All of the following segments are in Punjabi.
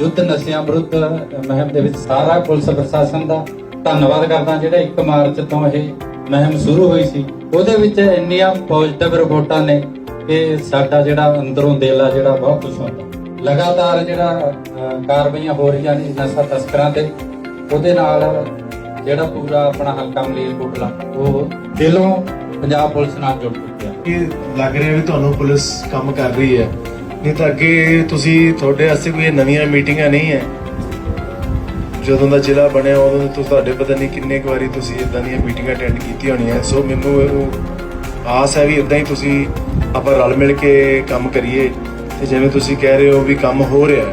ਯੁੱਧ ਨਸ਼ਿਆਂ ਵਿਰੁੱਧ ਮੁਹਿੰਮ ਦੇ ਵਿੱਚ ਸਾਰਾ ਪੁਲਿਸ ਪ੍ਰਸ਼ਾਸਨ ਦਾ ਧੰਨਵਾਦ ਕਰਦਾ, ਜਿਹੜਾ 1 ਮਾਰਚ ਤੋਂ ਇਹ ਮੁਹਿੰਮ ਸ਼ੁਰੂ ਹੋਈ ਸੀ। ਉਹਦੇ ਵਿੱਚ ਇੰਨੀਆਂ ਪੋਜ਼ਿਟਿਵ ਰਿਪੋਰਟਾਂ ਨੇ ਕਿ ਸਾਡਾ ਜਿਹੜਾ ਅੰਦਰੋਂ ਦਿਲ ਆ, ਜਿਹੜਾ ਬਹੁਤ ਖੁਸ਼ ਹੁੰਦਾ। ਲਗਾਤਾਰ ਜਿਹੜਾ ਕਾਰਵਾਈਆਂ ਹੋ ਰਹੀਆਂ ਨੇ ਨਸ਼ਾ ਤਸਕਰਾਂ ਤੇ, ਉਹਦੇ ਨਾਲ ਜਿਹੜਾ ਪੂਰਾ ਆਪਣਾ ਹਲਕਾ ਮਲੇਰਕੋਟਲਾ, ਉਹ ਦਿਲੋਂ ਪੰਜਾਬ ਪੁਲਿਸ ਨਾਲ ਜੁੜ ਚੁੱਕਿਆ। ਇਹ ਲੱਗ ਰਿਹਾ ਵੀ ਤੁਹਾਨੂੰ ਪੁਲਿਸ ਕੰਮ ਕਰ ਰਹੀ ਹੈ। ਨਹੀਂ ਤਾਂ ਅੱਗੇ ਤੁਸੀਂ ਤੁਹਾਡੇ ਵਾਸਤੇ ਕੋਈ ਨਵੀਆਂ ਮੀਟਿੰਗਾਂ ਨਹੀਂ ਹੈ। ਜਦੋਂ ਦਾ ਜ਼ਿਲ੍ਹਾ ਬਣਿਆ, ਉਦੋਂ ਤੋਂ ਤੁਹਾਡੇ ਪਤਾ ਨਹੀਂ ਕਿੰਨੇ ਕੁ ਵਾਰੀ ਤੁਸੀਂ ਇਦਾਂ ਦੀਆਂ ਮੀਟਿੰਗਾਂ ਅਟੈਂਡ ਕੀਤੀਆਂ ਹੋਣੀਆਂ। ਸੋ ਮੈਨੂੰ ਇਹ ਆਸ ਹੈ ਵੀ ਇਦਾਂ ਹੀ ਤੁਸੀਂ ਆਪਾਂ ਰਲ ਮਿਲ ਕੇ ਕੰਮ ਕਰੀਏ। ਤੇ ਜਿਵੇਂ ਤੁਸੀਂ ਕਹਿ ਰਹੇ ਹੋ ਵੀ ਕੰਮ ਹੋ ਰਿਹਾ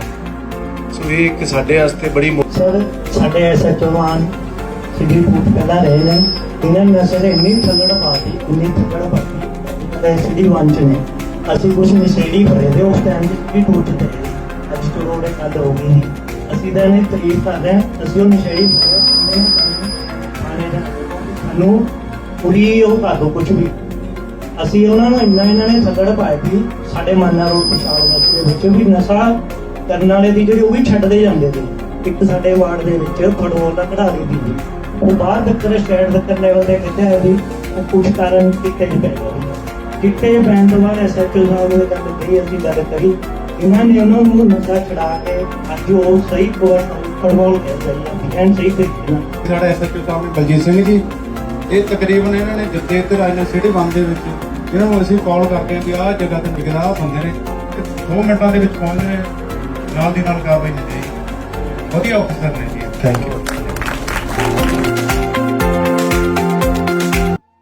ਸੋ ਇਹ ਇੱਕ ਸਾਡੇ ਵਾਸਤੇ ਬੜੀ ਸਰ, ਸਾਡੇ ਐਸਐਚਓ ਮਾਨ ਸਿੱਧੀ ਫੂਟ ਪਹਿਲਾਂ ਰਹੇ ਨੇ। ਇਹਨਾਂ ਨੇ ਨਸ਼ੇ ਇੰਨੀ ਥੱਲੜ ਪਾਤੀ ਇੰਨੀ ਥੱਲੜ ਪਾਤੀ ਤੇ ਵੰਚ ਨੇ। ਅਸੀਂ ਕੁਝ ਨਸ਼ੇੜੀ ਫੜੇ ਦੇ ਉਸ ਟਾਈਮ ਵੀ ਟੁੱਟ ਤੇ ਅੱਜ ਚਲੋ ਕੱਲ ਹੋ ਗਈ ਨਹੀਂ। ਅਸੀਂ ਤਾਂ ਇਹਨੇ ਤਾਰੀਫ ਕਰਦੇ ਹਾਂ ਅਸੀਂ ਉਹ ਨਸ਼ੇੜੀ ਫੜੇ ਮਾਨੇ ਦਾ ਸਾਨੂੰ ਪੂਰੀ ਉਹ ਕਰ ਦੋ ਕੁਝ ਵੀ। ਅਸੀਂ ਉਹਨਾਂ ਨੂੰ ਇੰਨਾ ਇਹਨਾਂ ਨੇ ਥੱਲੜ ਪਾਇਆ ਸੀ ਸਾਡੇ ਮਾਨਾ ਰੋਡ ਪਛਾਣ ਦੇ ਵਿੱਚ ਵੀ ਨਸ਼ਾ ਕਰਨ ਵਾਲੇ ਦੀ ਜਿਹੜੀ ਉਹ ਵੀ ਛੱਡਦੇ ਜਾਂਦੇ ਸੀ। ਇੱਕ ਸਾਡੇ ਵਾਰਡ ਦੇ ਵਿੱਚ ਫੜੋਲ ਦਾ ਕਢਾਰੀ ਦੀ ਸੀ। ਉਹ ਬਾਹਰ ਤੱਕ, ਸਟੇਟ ਤੱਕ ਲੈਵਲ ਤੇ ਕਿੱਥੇ ਹੈ ਜੀ ਉਹ ਕੁਝ ਕਾਰਨ ਕਿੱਥੇ ਨਹੀਂ ਪੈ ਗਿਆ ਕਿੱਥੇ ਪੈਣ ਤੋਂ ਬਾਅਦ ਐਸਐਚਓ ਸਾਹਿਬ ਨੇ ਗੱਲ ਕਹੀ ਅਸੀਂ ਗੱਲ ਕਰੀ ਇਹਨਾਂ ਨੇ ਉਹਨਾਂ ਨੂੰ ਨਸ਼ਾ ਛਡਾ ਕੇ ਅੱਜ ਉਹ ਸਹੀ ਕੋਰ ਫੜੋਲ ਕੇ ਸਹੀ ਐਨ ਸਹੀ ਤਰੀਕੇ ਨਾਲ। ਸਾਡਾ ਐਸਐਚਓ ਸਾਹਿਬ ਨੇ ਬਲਜੀਤ ਸਿੰਘ ਜੀ ਇਹ ਤਕਰੀਬਨ ਇਹਨਾਂ ਨੇ ਜਿੱਦੇ ਇੱਧਰ ਆਏ ਨੇ ਸਿਟੀ ਬੰਦ ਦੇ ਵਿੱਚ ਇਹਨਾਂ ਨੂੰ ਅਸੀਂ ਕਾਲ ਕਰਦੇ ਹਾਂ ਕਿ ਆਹ ਜਗ੍ਹਾ ਤੇ ਆਹ ਬੰਦੇ ਨੇ 2 ਮਿੰਟਾਂ ਦੇ ਵਿੱਚ ਪਹੁੰਚ ਰਹੇ ਨਾਲ ਦੀ ਨਾਲ ਕਾਰਵਾਈ ਹੁੰਦੀ ਹੈ ਵਧੀਆ ਅਫਸਰ ਨੇ ਜੀ। Thank you